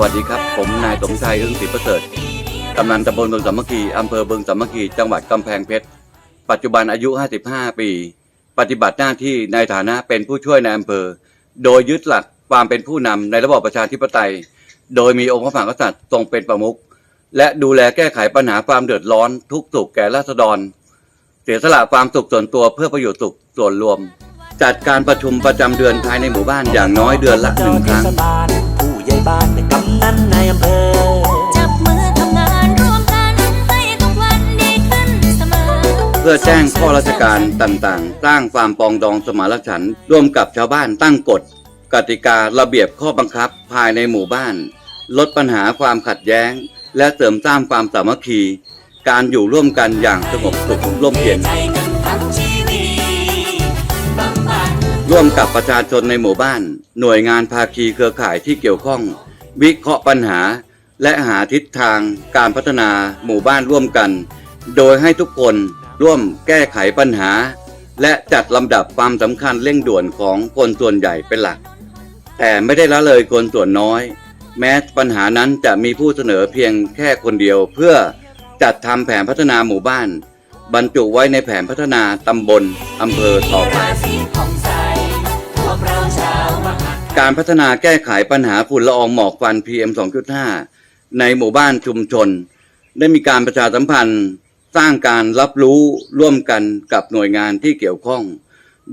วัสดีครับ ผมนายสมชายอึ้งศรีประเสริฐกำนันตำบลเบืองสามัคคีอำเภอเบืองสามัคคีจังหวัดกำแพงเพชร ปัจจุบันอายุ 55 ปี ปฏิบัติหน้าที่ในฐานะเป็นผู้ช่วยในอำเภอ โดยยึดหลักความเป็นผู้นำในระบอบประชาธิปไตย โดยมีองค์พระมหากษัตริย์ทรงเป็นประมุขและดูแลแก้ไขปัญหาความเดือดร้อน ทุกสุขแก่ราษฎร เสียสละความสุขส่วนตัวเพื่อประโยชน์สุขส่วนรวม จัดการประชุมประจำเดือนภายในหมู่บ้านอย่างน้อยเดือนละหนึ่งครั้ง เทศบาลผู้ใหญ่บ้านและกำนันในอำเภอ จับมือทำงานร่วมกันให้ทุกวันดีขึ้นเสมอ เพื่อแจ้งข้อราชการต่างๆ สร้างความปรองดองสมานฉันท์ร่วมกับชาวบ้านตั้งกฎ กติการะเบียบข้อบังคับภายในหมู่บ้าน ลดปัญหาความขัดแย้ง และเสริมสร้างความสามัคคี การอยู่ร่วมกันอย่างสงบสุขร่มเย็น ใจกันทั้งชีวิตบำบัด ร่วมกับประชาชนในหมู่บ้าน หน่วยงานภาคีเครือข่ายที่เกี่ยวข้อง วิเคราะห์ปัญหา และหาทิศทางการพัฒนาหมู่บ้านร่วมกัน โดยให้ทุกคนร่วมแก้ไขปัญหา และจัดลำดับความสำคัญเร่งด่วนของคนส่วนใหญ่เป็นหลัก แต่ไม่ได้ละเลยคนส่วนน้อย แม้ปัญหานั้นจะมีผู้เสนอเพียงแค่คนเดียวเพื่อจัดทำแผนพัฒนาหมู่บ้าน บรรจุไว้ในแผนพัฒนาตำบลอำเภอต่อไป การพัฒนาแก้ไขปัญหาฝุ่นละอองหมอกควัน PM 2.5 ในหมู่บ้านชุมชน ได้มีการประชาสัมพันธ์ สร้างการรับรู้ร่วมกันกับหน่วยงานที่เกี่ยวข้อง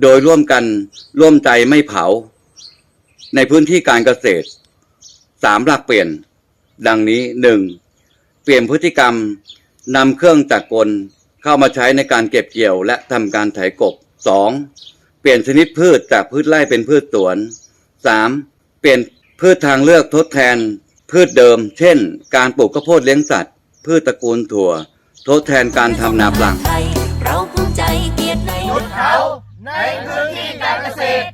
โดยร่วมกันร่วมใจไม่เผา ในพื้นที่การเกษตรสามหลักเปลี่ยน ดังนี้หนึ่งเปลี่ยนพฤติกรรมนำเครื่องจักรกลเข้ามาใช้ในการเก็บเกี่ยวและทำการไถกบสองเปลี่ยนชนิดพืชจากพืชไร่เป็นพืชสวน 3. เปลี่ยนพืชทางเลือกทดแทน พืชเดิม เช่น การปลูกข้าวโพดเลี้ยงสัตว์ พืชตระกูลถั่ว ทดแทนการทำนาปลังไทยเราภูมิใจเกียรติในหยุดเผาในพื้นที่การเกษตร